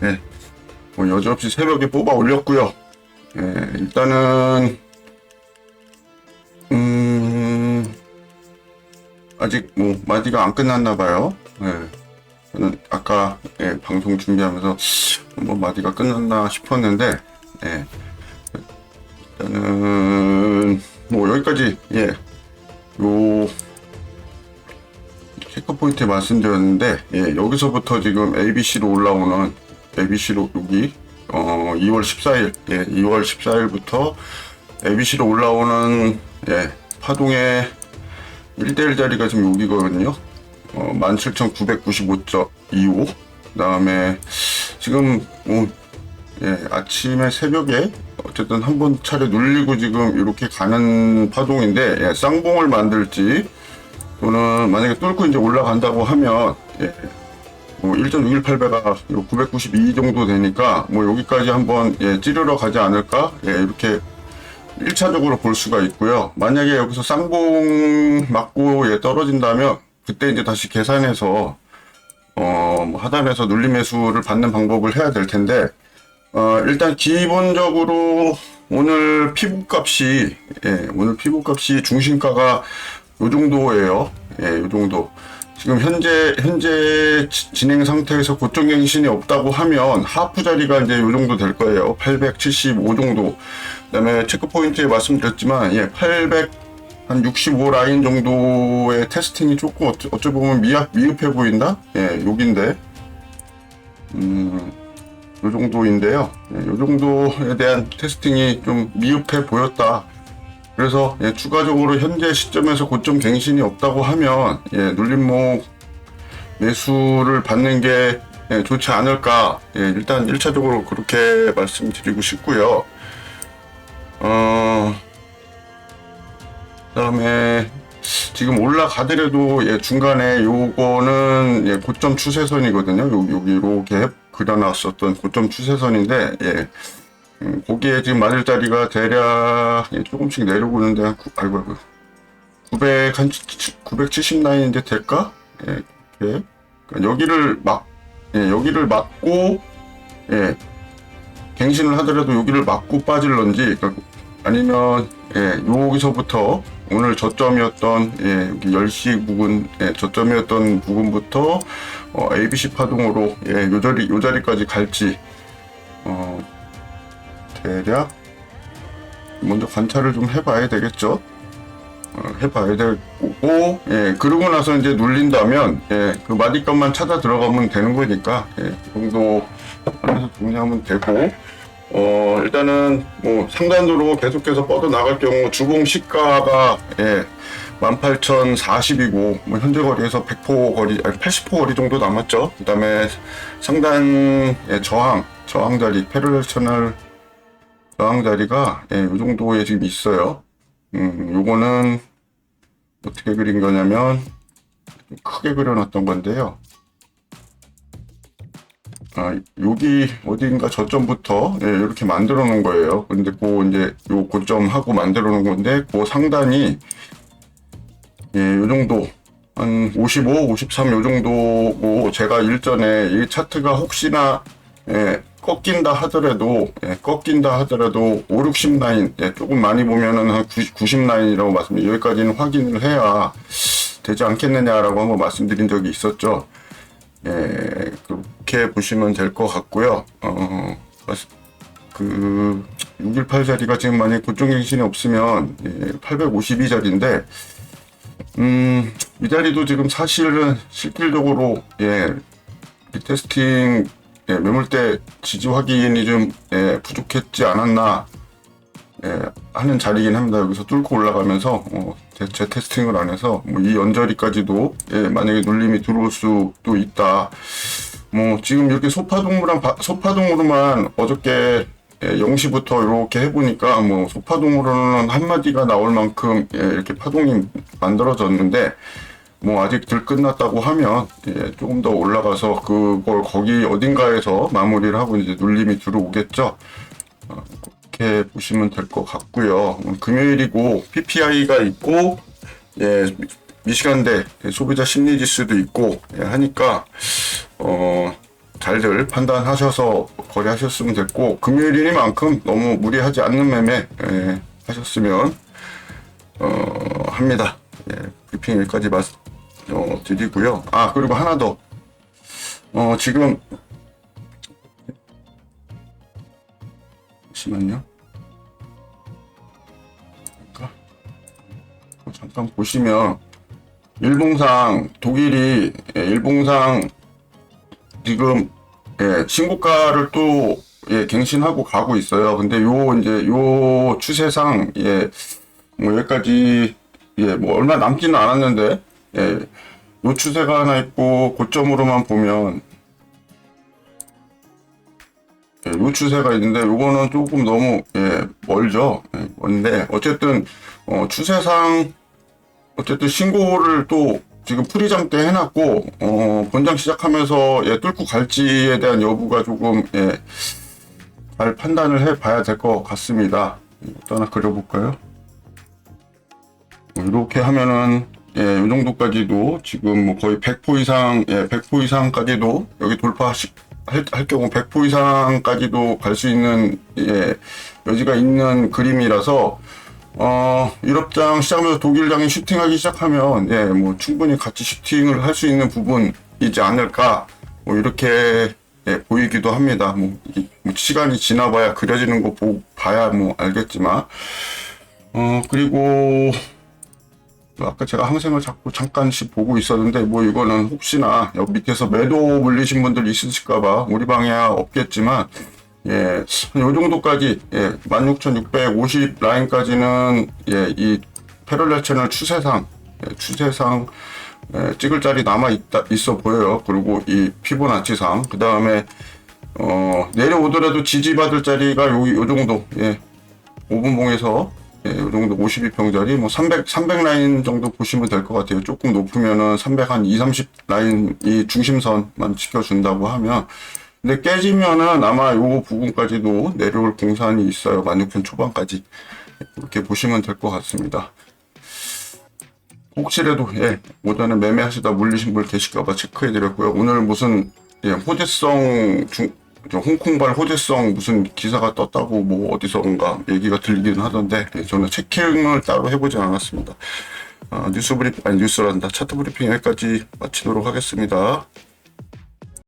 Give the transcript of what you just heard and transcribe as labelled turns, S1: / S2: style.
S1: 네. 뭐 여지없이 새벽에 뽑아 올렸고요. 예, 일단은 음 아직 뭐 마디가 안 끝났나 봐요. 예. 저는 아까 예, 방송 준비하면서 뭐 마디가 끝났나 싶었는데 예. 일단은 뭐 여기까지 예. 요 체크 포인트 말씀드렸는데 예, 여기서부터 지금 ABC로 올라오는 ABC로 여기 어 2월 14일 예, 2월 14일부터 ABC로 올라오는 예, 파동의 1대1 자리가 지금 여기거든요. 어, 17,995.25. 그 다음에 지금 뭐 예, 아침에 새벽에 어쨌든 한 번 차례 눌리고 지금 이렇게 가는 파동인데 예, 쌍봉을 만들지 또는 만약에 뚫고 이제 올라간다고 하면 예, 뭐 1.618배가 992 정도 되니까 뭐 여기까지 한번 예, 찌르러 가지 않을까 예, 이렇게 1차적으로 볼 수가 있고요. 만약에 여기서 쌍봉 맞고 예, 떨어진다면 그때 이제 다시 계산해서 어, 뭐 하단에서 눌림 매수를 받는 방법을 해야 될 텐데 어, 일단 기본적으로 오늘 피부값이 예, 오늘 피부값이 중심가가 요 정도예요. 예, 요 정도. 지금 현재 현재 지- 진행 상태에서 고점 갱신이 없다고 하면 하프 자리가 이제 요 정도 될 거예요. 875 정도. 그다음에 체크 포인트에 말씀드렸지만 예, 800 한 65 라인 정도의 테스팅이 조금 어찌, 어찌 보면 미흡, 미흡해 보인다? 예, 여긴데. 음, 요 정도인데요. 예, 요 정도에 대한 테스팅이 좀 미흡해 보였다. 그래서 예, 추가적으로 현재 시점에서 고점 갱신이 없다고 하면 예, 눌림목 매수를 받는 게 예, 좋지 않을까. 예, 일단 1차적으로 그렇게 말씀드리고 싶고요. 어, 그 다음에 지금 올라가더라도 예, 중간에 요거는 예, 고점 추세선이거든요. 요, 여기 이렇게 그려놨었던 고점 추세선인데 예, 음, 거기에 지금 맞을 자리가 대략 예, 조금씩 내려오고 있는데 한 구, 아이고 아이고 900, 한 970 라인 이제 될까? 예, 이렇게. 그러니까 여기를 막 예, 여기를 막고 예, 갱신을 하더라도 여기를 막고 빠질런지 그러니까 아니면 예, 여기서부터 오늘 저점이었던 예, 여기 10시 부근 예, 저점이었던 부근부터 어, ABC 파동으로 예, 요 자리 요 자리까지 갈지 어, 대략 먼저 관찰을 좀 해봐야 되겠죠. 어, 해봐야 되고, 예, 그러고 나서 이제 눌린다면, 예, 그 마디값만 찾아 들어가면 되는 거니까, 예, 그 정도 하면서 정리하면 되고, 어, 일단은 뭐 상단으로 계속해서 뻗어 나갈 경우 주봉 시가가, 예, 18,040이고, 뭐 현재 거리에서 100포 거리, 아니 80포 거리 정도 남았죠. 그 다음에 상단, 예, 저항, 저항 자리, 채널 저항 자리가, 예, 요 정도에 지금 있어요. 음, 요거는 어떻게 그린 거냐면 좀 크게 그려놨던 건데요. 아, 여기 어딘가 저점부터 예, 이렇게 만들어 놓은 거예요. 근데 그 이제 요 고점하고 만들어 놓은 건데 그 상단이 예, 요 정도 한 55, 53 요 정도고 제가 일전에 이 차트가 혹시나 예, 꺾인다 하더라도 예, 꺾인다 하더라도 5, 60 라인 예, 조금 많이 보면은 한 90, 90 라인이라고 말씀드린 여기까지는 확인을 해야 되지 않겠느냐라고 한번 말씀드린 적이 있었죠. 예, 그렇게 보시면 될 것 같고요. 어, 그, 618 자리가 지금 만약에 고점 갱신이 없으면, 예, 852 자리인데, 음, 이 자리도 지금 사실은 실질적으로, 예, 리테스팅, 예, 매물대 지지 확인이 좀, 예, 부족했지 않았나, 예, 하는 자리긴 합니다. 여기서 뚫고 올라가면서, 어, 제, 제 테스팅을 안 해서, 뭐, 이 연저리까지도, 예, 만약에 눌림이 들어올 수도 있다. 뭐, 지금 이렇게 바- 소파동으로만 어저께, 예, 0시부터 이렇게 해보니까, 뭐, 소파동으로는 한마디가 나올 만큼, 예, 이렇게 파동이 만들어졌는데, 뭐 아직 들 끝났다고 하면 예, 조금 더 올라가서 그걸 거기 어딘가에서 마무리를 하고 이제 눌림이 들어오겠죠. 어, 그렇게 보시면 될 것 같고요. 금요일이고 PPI가 있고 예, 미- 미시간대 예, 소비자 심리 지수도 있고 예, 하니까 어 잘들 판단하셔서 거래하셨으면 됐고 금요일이니만큼 너무 무리하지 않는 매매 예, 하셨으면 어, 합니다. 예, 브리핑 여기까지 말씀 어, 드리고요. 아 그리고 하나 더 어, 지금 잠시만요. 잠깐, 어, 보시면 일봉상 독일이 예, 일봉상 지금 예, 신고가를 또 예, 갱신하고 가고 있어요. 근데 요 이제 요 추세상 예, 뭐 여기까지 예, 뭐 얼마 남지는 않았는데 예, 요 추세가 하나 있고 고점으로만 보면 예, 요 추세가 있는데 요거는 조금 너무 예, 멀죠. 예, 먼데 어쨌든 어, 추세상 어쨌든 신고를 또 지금 프리장 때 해놨고 어, 본장 시작하면서 예, 뚫고 갈지에 대한 여부가 조금 예, 잘 판단을 해봐야 될 것 같습니다. 이것도 하나 그려볼까요? 뭐 이렇게 하면은 예, 이 정도까지도 지금 뭐 거의 100포 이상, 예, 100포 이상까지도 여기 돌파 할, 할 경우 100포 이상까지도 갈 수 있는 예, 여지가 있는 그림이라서 어, 유럽장 시작하면서 독일장이 슈팅하기 시작하면, 예, 뭐, 충분히 같이 슈팅을 할 수 있는 부분이지 않을까, 뭐, 이렇게, 예, 보이기도 합니다. 뭐, 이- 뭐 시간이 지나봐야 그려지는 거 보, 봐야 뭐, 알겠지만. 어, 그리고, 아까 제가 항생을 자꾸 잠깐씩 보고 있었는데, 뭐, 이거는 혹시나, 여기 밑에서 매도 물리신 분들 있으실까봐, 우리 방에야 없겠지만, 예, 요 정도까지, 예, 16,650 라인까지는, 예, 이 패럴렐 채널 추세상, 예, 추세상, 예, 찍을 자리 남아 있다, 있어 보여요. 그리고 이 피보나치상, 그 다음에, 어, 내려오더라도 지지받을 자리가 요, 요 정도, 예, 5분봉에서, 예, 요 정도 52평짜리, 뭐 300, 300 라인 정도 보시면 될 것 같아요. 조금 높으면은 300 한 2, 30 라인 이 중심선만 지켜준다고 하면, 근데 깨지면은 아마 요 부분까지도 내려올 공산이 있어요. 16,000 초반까지. 이렇게 보시면 될 것 같습니다. 혹시라도, 예, 오전에 매매하시다 물리신 분 계실까봐 체크해드렸고요. 오늘 무슨, 예, 호재성 중, 저 홍콩발 호재성 무슨 기사가 떴다고 뭐 어디서인가 얘기가 들리긴 하던데, 예, 저는 체킹을 따로 해보진 않았습니다. 아, 뉴스 브리핑, 아니 뉴스란다. 차트 브리핑 여기까지 마치도록 하겠습니다.